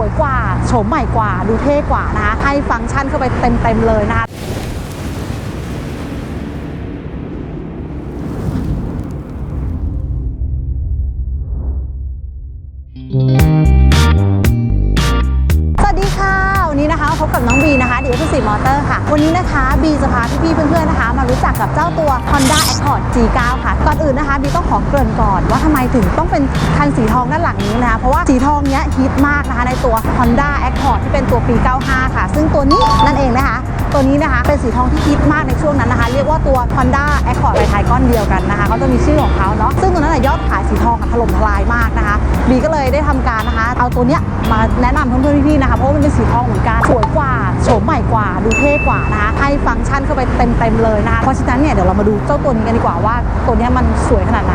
วยกว่าโฉมใหม่กว่าดูเท่กว่านะคะให้ฟังก์ชันเข้าไปเต็มๆเลยนะคะ น้องบีนะคะดีเอฟซีมอเตอร์ค่ะ วันนี้นะคะบีจะพาพี่ๆเพื่อนๆนะคะ มารู้จักกับเจ้าตัว Honda Accord G9 ค่ะ ก่อนอื่นนะคะบีต้องขอเกริ่นก่อนว่าทำไมถึงต้องเป็นคันสีทองด้านหลังนี้นะคะ เพราะว่าสีทองเนี้ยฮิตมากนะคะในตัว Honda Accord ที่เป็นตัวปี 95 ค่ะ ซึ่งตัวนี้นั่นเองนะคะ ตัวนี้นะคะเป็นสีทองที่ฮิตมากในช่วงนั้นนะคะ เรียกว่าตัว Honda Accord ไทยก้อนเดียวกันนะคะเขาจะมีชื่อของเขาเนาะซึ่งตัวนั้นนยอดขายสีทองถล่มทลายมากนะคะบีก็เลยได้ทำการนะคะ เอาตัวเนี้ยมาแนะนำเพื่อนๆพี่ๆนะคะเพราะว่ามันเป็นสีทองเหมือนกันสวยกว่าโฉมใหม่กว่าดูเท่กว่านะคะให้ฟังก์ชันเข้าไปเต็มๆเลยนะคะเพราะฉะนั้นเนี่ยเดี๋ยวเรามาดูเจ้าตัวนี้กันดีกว่าว่าตัวเนี้ยมันสวยขนาดไหน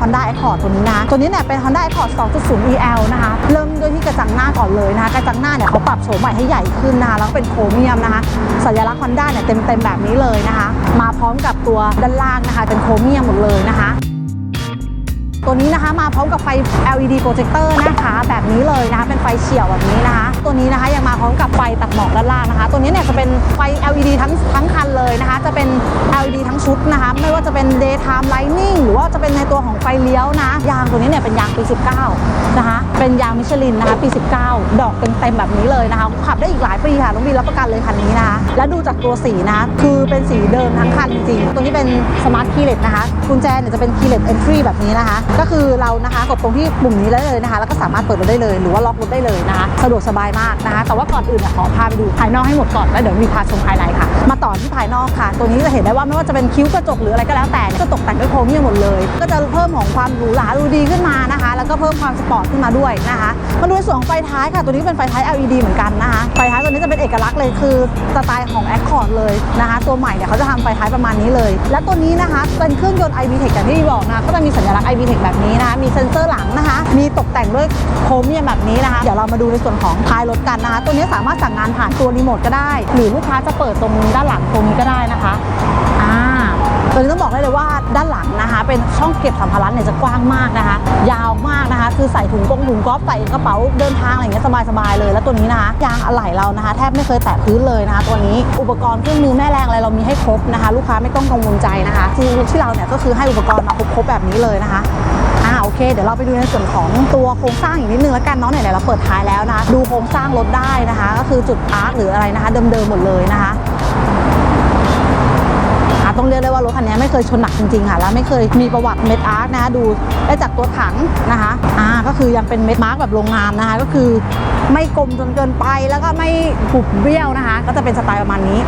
Honda Accord ตัวนี้นะ ตัวนี้เนี่ยเป็น Honda Accord 2.0 EL นะคะ เริ่มด้วยที่กระจังหน้าก่อนเลยนะคะ กระจังหน้าเนี่ยเขาปรับโฉมใหม่ให้ใหญ่ขึ้นนะคะ แล้วก็เป็นโครเมียมนะคะ สัญลักษณ์ Honda เนี่ยเต็มๆแบบนี้เลยนะคะ มาพร้อมกับตัวด้านล่างนะคะ เป็นโครเมียมหมดเลยนะคะ ตัวนี้นะคะ มาพร้อมกับไฟ LED โปรเจคเตอร์นะคะ แบบนี้เลยนะคะ เป็นไฟเฉียวแบบนี้นะคะ ตัวนี้นะคะยังมาพร้อมกับไฟตัดหมอกด้านล่างนะคะ ตัวนี้เนี่ยจะเป็นไฟ LED ทั้งทั้งคันเลยนะคะ จะเป็น LED ทั้งชุดนะคะ ไม่ว่าจะเป็น daytime lighting หรือว่าจะเป็นในตัวของไฟเลี้ยวนะ ยางตัวนี้เนี่ยเป็นยางปี 19 นะคะ เป็นยางมิชลินนะคะ ปี 19 ดอกเต็มๆแบบนี้เลยนะคะ ขับได้อีกหลายปีค่ะ น้องบีรับประกันเลยคันนี้นะคะ และดูจากตัวสีนะ คือเป็นสีเดิมทั้งคันจริง ตัวนี้เป็นสมาร์ทคีย์เลสนะคะ กุญแจเนี่ยจะเป็นคีย์เลสเอนทรีแบบนี้นะคะก็คือเรานะคะกดตรงที่ปุ่มนี้ได้เลยนะคะ แล้วก็สามารถเปิดรถได้เลย หรือว่าล็อกรถได้เลยนะคะ สะดวกสบายมากนะคะ แต่ว่าก่อนอื่นเนี่ยขอพาไปดูภายนอกให้หมดก่อนแล้วเดี๋ยวมีพาชมภายในค่ะ ที่ภายนอกค่ะ ตัวนี้จะเห็นได้ว่าไม่ว่าจะเป็นคิ้วกระจกหรืออะไรก็แล้วแต่เนี่ยจะตกแต่งด้วยโครเมียมหมดเลย ก็จะเพิ่มของความหรูหราดูดีขึ้นมานะคะ แล้วก็เพิ่มความสปอร์ตขึ้นมาด้วยนะคะมาดูในส่วนของไฟท้ายค่ะ ตัวนี้เป็นไฟท้าย LED เหมือนกันนะคะไฟท้ายตัวนี้จะเป็นเอกลักษณ์เลยคือสไตล์ของ Accord เลยนะคะ ตัวใหม่เนี่ยเขาจะทำไฟท้ายประมาณนี้เลย และตัวนี้นะคะเป็นเครื่องยนต์ iVTEC อย่างที่บอกนะคะก็จะมีสัญลักษณ์ iVTEC แบบนี้นะคะมีเซ็นเซอร์หลังนะคะ มีตกแต่งด้วยโครเมียมแบบนี้นะคะเดี๋ยวเรามาดูในส่วนของท้ายรถกันนะคะ ตัวนี้สามารถสั่งงานผ่านตัวรีโมทก็ได้ หรือลูกค้าจะเปิดตรงด้านหลังตรงนี้ก็ได้นะคะอ่าตัวนี้ต้องบอกได้เลยว่าด้านหลังนะคะ เป็นช่องเก็บสัมภาระเนี่ยจะกว้างมากนะคะ ยาวมากนะคะ คือใส่ถุงกงถุงก๊อฟใส่กระเป๋าเดินทางอะไรเงี้ยสบายๆเลย แล้วตัวนี้นะคะยางอะไหล่เรานะคะ แทบไม่เคยแตะพื้นเลยนะคะ ตัวนี้อุปกรณ์เครื่องมือแม่แรงอะไรเรามีให้ครบนะคะ ลูกค้าไม่ต้องกังวลใจนะคะที่ที่เราเนี่ยก็คือให้อุปกรณ์มาครบๆแบบนี้เลยนะคะอ่าโอเคเดี๋ยวเราไปดูในส่วนของตัวโครงสร้างอีกนิดนึงแล้วกันเนาะไหนๆเราเปิดท้ายแล้วนะดูโครงสร้างรถได้นะคะ ก็คือจุดอาร์คหรืออะไรนะคะ เดิมๆหมดเลยนะคะ ต้องเรียกได้ว่ารถคันนี้ไม่เคยชนหนักจริงๆค่ะ แล้วไม่เคยมีประวัติเม็ดอาร์คนะคะดูได้จากตัวถังนะคะอ่าก็คือยังเป็นเม็ดมาร์กแบบโรงงานนะคะ ก็คือไม่กลมจนเกินไปแล้วก็ไม่ผุบเบี้ยวนะคะ ก็จะเป็นสไตล์ประมาณนี้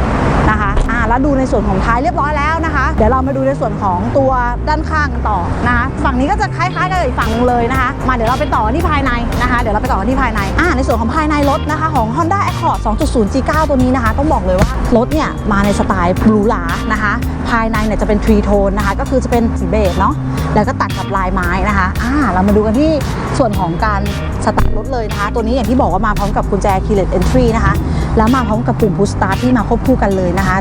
นะคะ แล้วดูในส่วนของท้ายเรียบร้อยแล้วนะคะ เดี๋ยวเรามาดูในส่วนของตัวด้านข้างกันต่อนะคะฝั่งนี้ก็จะคล้ายๆกับอีกฝั่งหนึงเลยนะคะ มาเดี๋ยวเราไปต่อกันที่ภายในนะคะ เดี๋ยวเราไปต่อกันที่ภายในอ่าในส่วนของภายในรถนะคะ ของ Honda Accord 2.0 G9 ตัวนี้นะคะต้องบอกเลยว่ารถเนี่ยมาในสไตล์หรูหรานะคะ ภายในเนี่ยจะเป็นทรีโทนนะคะ ก็คือจะเป็นสีเบจเนาะแล้วก็ตัดกับลายไม้นะคะอ่าเรามาดูกันที่ส่วนของการสตาร์ทรถเลยนะคะ ตัวนี้อย่างที่บอกว่ามาพร้อมกับกุญแจ keyless entry นะคะ แล้วมาพร้อมกับปุ่ม push start ที่มาควบคู่กันเลยนะคะ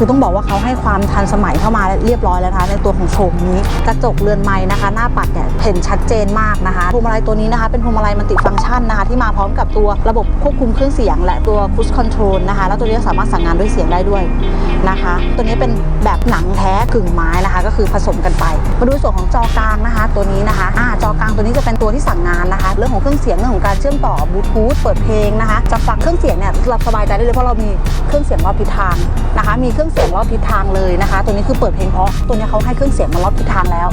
คือต้องบอกว่าเขาให้ความทันสมัยเข้ามาเรียบร้อยแล้วนะคะในตัวของโฉมนี้กระจกเรือนไม้นะคะ หน้าปัดเนี่ยเห็นชัดเจนมากนะคะพวงมาลัยตัวนี้นะคะเป็นพวงมาลัยมัลติฟังก์ชันนะคะ ที่มาพร้อมกับตัวระบบควบคุมเครื่องเสียง และตัวคูสคอนโทรลนะคะ แล้วตัวนี้สามารถสั่งงานด้วยเสียงได้ด้วยนะคะ ตัวนี้เป็นแบบหนังแท้กึ่งไม้นะคะ ก็คือผสมกันไป มาดูส่วนของจอกลางนะคะ ตัวนี้นะคะอ่าจอกลางตัวนี้จะเป็นตัวที่สั่งงานนะคะ เรื่องของเครื่องเสียงเรื่องของการเชื่อมต่อบลูทูธเปิดเพลงนะคะจะฟังเครื่องเสียงเนี่ยเราสบายใจได้เลยเพราะเรามีเครื่องเสียงรอบทิศทางนะคะ มีเครื่องเสียงรอบทิศทางเลยนะคะ ตัวนี้คือเปิดเพลงเพราะตัวนี้เขาให้เครื่องเสียงมารอบทิศทางแล้ว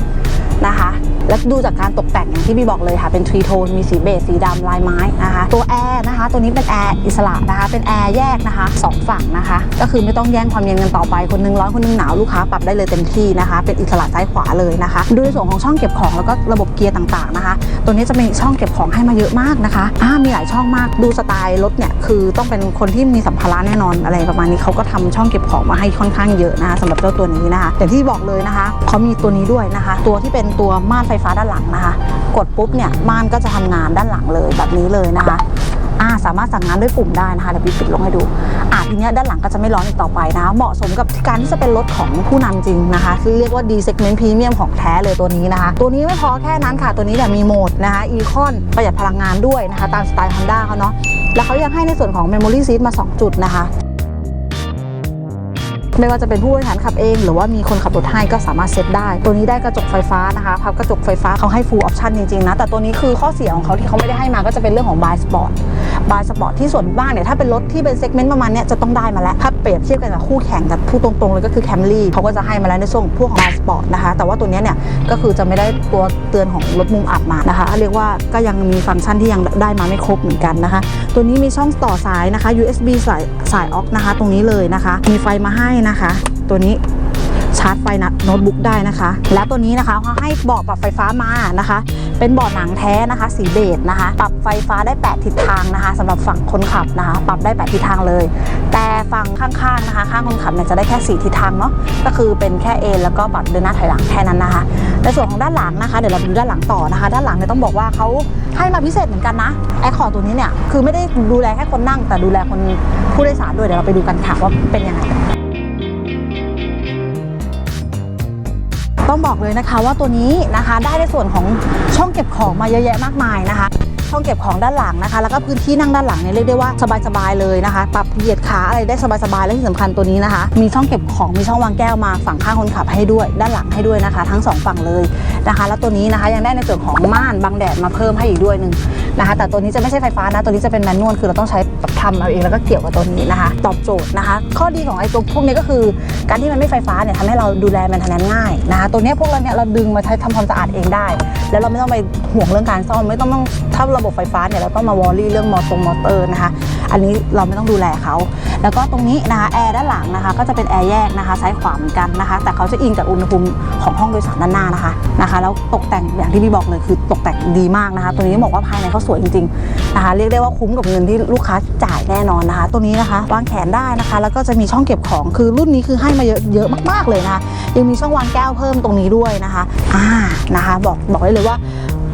นะคะ และดูจากการตกแต่งอย่างที่พี่บอกเลยค่ะเป็นทรีโทนมีสีเบจสีดำลายไม้นะคะตัวแอร์นะคะตัวนี้เป็นแอร์อิสระนะคะเป็นแอร์แยกนะคะสองฝั่งนะคะก็คือไม่ต้องแย่งความเย็นกันต่อไปคนนึงร้อนคนนึงหนาวลูกค้าปรับได้เลยเต็มที่นะคะเป็นอิสระซ้ายขวาเลยนะคะดูในส่วนของช่องเก็บของแล้วก็ระบบเกียร์ต่างๆนะคะ ตัวนี้จะมีช่องเก็บของให้มาเยอะมากนะคะอ่ามีหลายช่องมากดูสไตล์รถเนี่ยคือต้องเป็นคนที่มีสัมภาระแน่นอนอะไรประมาณนี้เขาก็ทำช่องเก็บของมาให้ค่อนข้างเยอะนะคะสำหรับเจ้าตัวนี้นะคะอย่างที่บอกเลยนะคะเขามีตัวนี้ด้วยนะคะ ตัวที่เป็นตัวม่านไฟฟ้าด้านหลังนะคะ กดปุ๊บเนี่ยม่านก็จะทำงานด้านหลังเลยแบบนี้เลยนะคะอ่าสามารถสั่งงานด้วยปุ่มได้นะคะเดี๋ยวบีปิดลงให้ดูอ่าทีเนี้ยด้านหลังก็จะไม่ร้อนอีกต่อไปนะคะเหมาะสมกับการที่จะเป็นรถของผู้นำจริงนะคะที่เรียกว่า D segment premium ของแท้เลยตัวนี้นะคะ ตัวนี้ไม่พอแค่นั้นค่ะ ตัวนี้เนี่ยมีโหมดนะคะ Econ ประหยัดพลังงานด้วยนะคะ ตามสไตล์ Honda เขาเนาะแล้วเขายังให้ในส่วนของ Memory Seat มา 2 จุดนะคะ ไม่ว่าจะเป็นผู้บริหารขับเอง หรือว่ามีคนขับรถให้ก็สามารถเซตได้ ตัวนี้ได้กระจกไฟฟ้านะคะพับกระจกไฟฟ้าเขาให้ full option จริงๆนะ แต่ตัวนี้คือข้อเสียของเขาที่เขาไม่ได้ให้มาก็จะเป็นเรื่องของ buy sport buy sport ที่ส่วนมากเนี่ยถ้าเป็นรถที่เป็นเซกเมนต์ประมาณเนี้ยจะต้องได้มาแล้วถ้าเปรียบเทียบกันกับคู่แข่งกับผู้ตรงๆเลยก็คือ Camry เขาก็จะให้มาแล้วในส่วนของพวกของ buy sport นะคะ แต่ว่าตัวนี้เนี่ยก็คือจะไม่ได้ตัวเตือนของรถมุมอับมานะคะ เรียกว่าก็ยังมีฟังก์ชันที่ยังได้มาไม่ครบเหมือนกันนะคะ ตัวนี้มีช่องต่อสายนะคะ USB สายสายออกนะคะ ตรงนี้เลยนะคะ มีไฟมาให้นะคะ ตัวนี้ชาร์จไฟโน้ตบุ๊กได้นะคะ แล้วตัวนี้นะคะเขาให้เบาะปรับไฟฟ้ามานะคะ เป็นเบาะหนังแท้นะคะ สีเบจนะคะ ปรับไฟฟ้าได้ 8 ทิศทางนะคะสำหรับฝั่งคนขับนะคะ ปรับได้ 8 ทิศทางเลย แต่ฝั่งข้างๆนะคะ ข้างคนขับเนี่ยจะได้แค่ 4 ทิศทางเนาะก็คือเป็นแค่เอนแล้วก็ปรับเดินหน้าถอยหลังแค่นั้นนะคะ ในส่วนของด้านหลังนะคะ เดี๋ยวเราไปดูด้านหลังต่อนะคะ ด้านหลังเนี่ยต้องบอกว่าเขาให้มาพิเศษเหมือนกันนะไอคอร์ตัวนี้เนี่ยคือไม่ได้ดูแลแค่คนนั่ง แต่ดูแลคนผู้โดยสารด้วยเดี๋ยวเราไปดูกันค่ะว่าเป็นยังไง ต้องบอกเลยนะคะว่าตัวนี้นะคะได้ในส่วนของช่องเก็บของมาเยอะแยะมากมายนะคะ ช่องเก็บของด้านหลังนะคะ แล้วก็พื้นที่นั่งด้านหลังเนี่ยเรียกได้ว่าสบายๆเลยนะคะ ปรับเหยียดขาอะไรได้สบายๆและที่สำคัญตัวนี้นะคะ มีช่องเก็บของมีช่องวางแก้วมาฝั่งข้างคนขับให้ด้วย ด้านหลังให้ด้วยนะคะ ทั้งสองฝั่งเลยนะคะ แล้วตัวนี้นะคะยังได้ในส่วนของม่านบังแดดมาเพิ่มให้อีกด้วยหนึ่ง นะคะ แต่ตัวนี้จะไม่ใช่ไฟฟ้านะ ตัวนี้จะเป็นแมนนวลคือเราต้องใช้แบบทำเอาเองแล้วก็เกี่ยวกับตัวนี้นะคะ ตอบโจทย์นะคะ ข้อดีของไอ้ตัวพวกนี้ก็คือ การที่มันไม่ไฟฟ้าเนี่ยทำให้เราดูแลมันทันง่ายนะคะตัวนี้พวกเราเนี่ยเราดึงมาใช้ทำความสะอาดเองได้ แล้วเราไม่ต้องไปห่วงเรื่องการซ่อมไม่ต้องต้องถ้าระบบไฟฟ้าเนี่ยเราต้องมาวอรี่เรื่องมอตรงมอเตอร์นะคะ อันนี้เราไม่ต้องดูแลเขา แล้วก็ตรงนี้นะคะแอร์ด้านหลังนะคะ ก็จะเป็นแอร์แยกนะคะซ้ายขวาเหมือนกันนะคะ แต่เขาจะอิงจากอุณหภูมิของห้องโดยสารด้านหน้านะคะนะคะแล้วตกแต่งอย่างที่พี่บอกเลยคือตกแต่งดีมากนะคะ ตัวนี้บอกว่าภายในเขาสวยจริงๆนะคะ เรียกได้ว่าคุ้มกับเงินที่ลูกค้าจ่ายแน่นอนนะคะ ตัวนี้นะคะวางแขนได้นะคะ แล้วก็จะมีช่องเก็บของคือรุ่นนี้คือให้มาเยอะเยอะมากๆเลยนะคะยังมีช่องวางแก้วเพิ่มตรงนี้ด้วยนะคะอ่านะคะ บอกบอกได้เลยว่า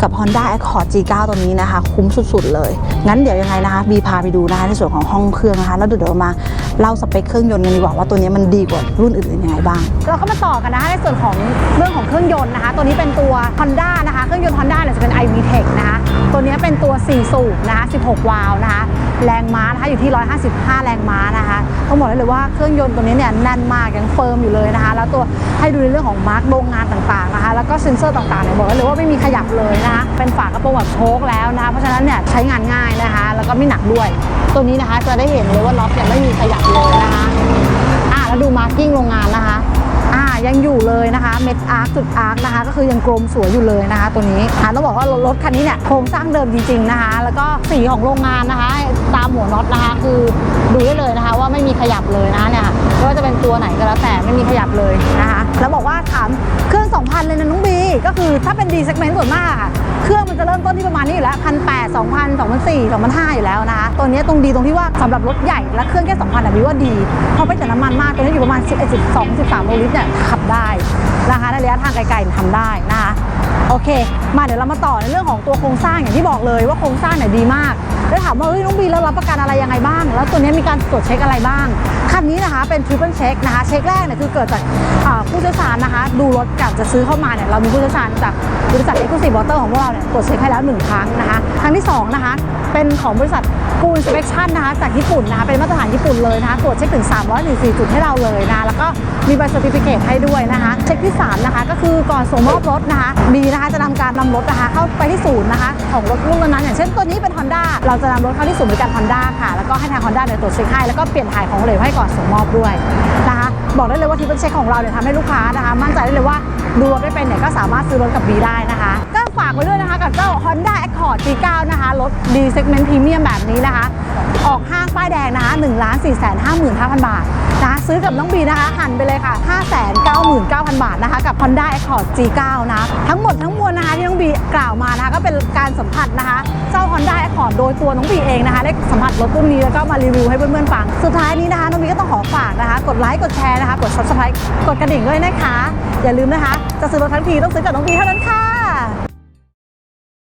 กับ Honda Accord G9 ตัวนี้นะคะ คุ้มสุดๆเลย งั้นเดี๋ยวยังไงนะคะบีพาไปดูนะคะในส่วนของห้องเครื่องนะคะ แล้วเดี๋ยวเรามาเล่าสเปคเครื่องยนต์กันดีกว่าว่าตัวนี้มันดีกว่ารุ่นอื่นๆยังไงบ้าง เราก็มาต่อกันนะคะในส่วนของเรื่องของเครื่องยนต์นะคะ ตัวนี้เป็นตัว Honda นะคะ เครื่องยนต์ Honda เนี่ยจะเป็น iVTEC นะคะ ตัวนี้เป็นตัว 4 สูบนะคะ 16 วาล์วนะคะ แรงม้านะคะอยู่ที่ 155 แรงม้านะคะต้องบอกได้เลยว่าเครื่องยนต์ตัวนี้เนี่ยแน่นมากยังเฟิร์มอยู่เลยนะคะ แล้วตัวให้ดูในเรื่องของมาร์กโรงงานต่างๆนะคะ แล้วก็เซ็นเซอร์ต่างๆเนี่ยบอกได้เลยว่าไม่มีขยับเลยนะคะเป็นฝากระโปรงแบบโชคแล้วนะคะเพราะฉะนั้นเนี่ยใช้งานง่ายนะคะ แล้วก็ไม่หนักด้วย ตัวนี้นะคะจะได้เห็นเลยว่าล็อกเนี่ยไม่มีขยับเลยนะคะอ่าแล้วดูมาร์กิ้งโรงงานนะคะ ยังอยู่เลยนะคะเม็ดอาร์คจุดอาร์คนะคะ ก็คือยังกลมสวยอยู่เลยนะคะ ตัวนี้อ่าต้องบอกว่ารถคันนี้เนี่ยโครงสร้างเดิมจริงๆนะคะ แล้วก็สีของโรงงานนะคะ ตามหัวน็อตนะคะ คือดูได้เลยนะคะ ว่าไม่มีขยับเลยนะเนี่ยไม่ว่าจะเป็นตัวไหนก็แล้วแต่ไม่มีขยับเลยนะคะ แล้วบอกว่าถาม 2,000 เลยนะน้องบี ก็คือถ้าเป็น D segment ส่วนมากอะเครื่องมันจะเริ่มต้นที่ประมาณนี้อยู่แล้วพันแปดสองพันสองพันสี่สองพันห้าอยู่แล้วนะคะตัวนี้ตรงดีตรงที่ว่าสำหรับรถใหญ่และเครื่องแค่2,000อะบีว่าดีเพราะไม่แต่น้ำมันมากตัวนี้อยู่ประมาณ11 12 13โลลิตรเนี่ยขับได้นะคะในระยะทางไกลๆทำได้นะคะโอเค มาเดี๋ยวเรามาต่อในเรื่องของตัวโครงสร้างอย่างที่บอกเลยว่าโครงสร้างเนี่ยดีมาก แล้วถามว่าเฮ้ยน้องบีแล้วรับประกันอะไรยังไงบ้าง แล้วตัวนี้มีการตรวจเช็คอะไรบ้าง คันนี้นะคะเป็นทริปเปิลเช็คนะคะ เช็คแรกเนี่ยคือเกิดจากผู้เชี่ยวชาญนะคะ ดูรถก่อนจะซื้อเข้ามาเนี่ยเรามีผู้เชี่ยวชาญจากบริษัท Exclusive Motor ของพวกเราเนี่ยตรวจเช็คให้แล้วหนึ่งครั้งนะคะ ครั้งที่สองนะคะเป็นของบริษัทกูนสเปคชั่นนะคะจากญี่ปุ่นนะคะเป็นมาตรฐานญี่ปุ่นเลยนะคะตรวจเช็คถึง 314 จุดให้เราเลยนะแล้วก็มีใบเซอร์ติฟิเคให้ด้วยนะคะเช็คที่สามนะคะ ก็คือก่อนส่งมอบรถนะคะบีนะคะจะนำการนำรถนะคะเข้าไปที่ศูนย์นะคะของรถรุ่นนั้นอย่างเช่นตัวนี้เป็น Honda เราจะนำรถเข้าที่ศูนย์บริการ Honda ค่ะ แล้วก็ให้ทาง Honda เนี่ยตรวจเช็คให้แล้วก็เปลี่ยนถ่ายของเหลวให้ก่อนส่งมอบด้วยนะคะบอกได้เลยว่าทีเป็นเช็คของเราเนี่ยทำให้ลูกค้านะคะมั่นใจได้เลยว่าดูรถได้เป็นเนี่ยก็สามารถซื้อรถกับบีได้นะคะ ฝากไว้ด้วยนะคะกับเจ้า Honda Accord G9 นะคะ รถ D segment premium แบบนี้นะคะ ออกห้างป้ายแดงนะคะ1 4 5 5 5 0 0 0 บาทนะคะซื้อกับน้องบีนะคะ หันไปเลยค่ะ 599,000 บาทนะคะ กับ Honda Accord G9 นะทั้งหมดทั้งมวลนะคะที่น้องบีกล่าวมานะคะ ก็เป็นการสัมผัสนะคะ เจ้า Honda Accord โดยตัวน้องบีเองนะคะ ได้สัมผัสรถรุ่นนี้แล้วก็มารีวิวให้เพื่อนๆฟัง สุดท้ายนี้นะคะน้องบีก็ต้องขอฝากนะคะ กดไลค์กดแชร์นะคะกด subscribe กดกระดิ่งด้วยนะคะ อย่าลืมนะคะ จะซื้อรถทั้งทีต้องซื้อกับน้องบีเท่านั้นค่ะ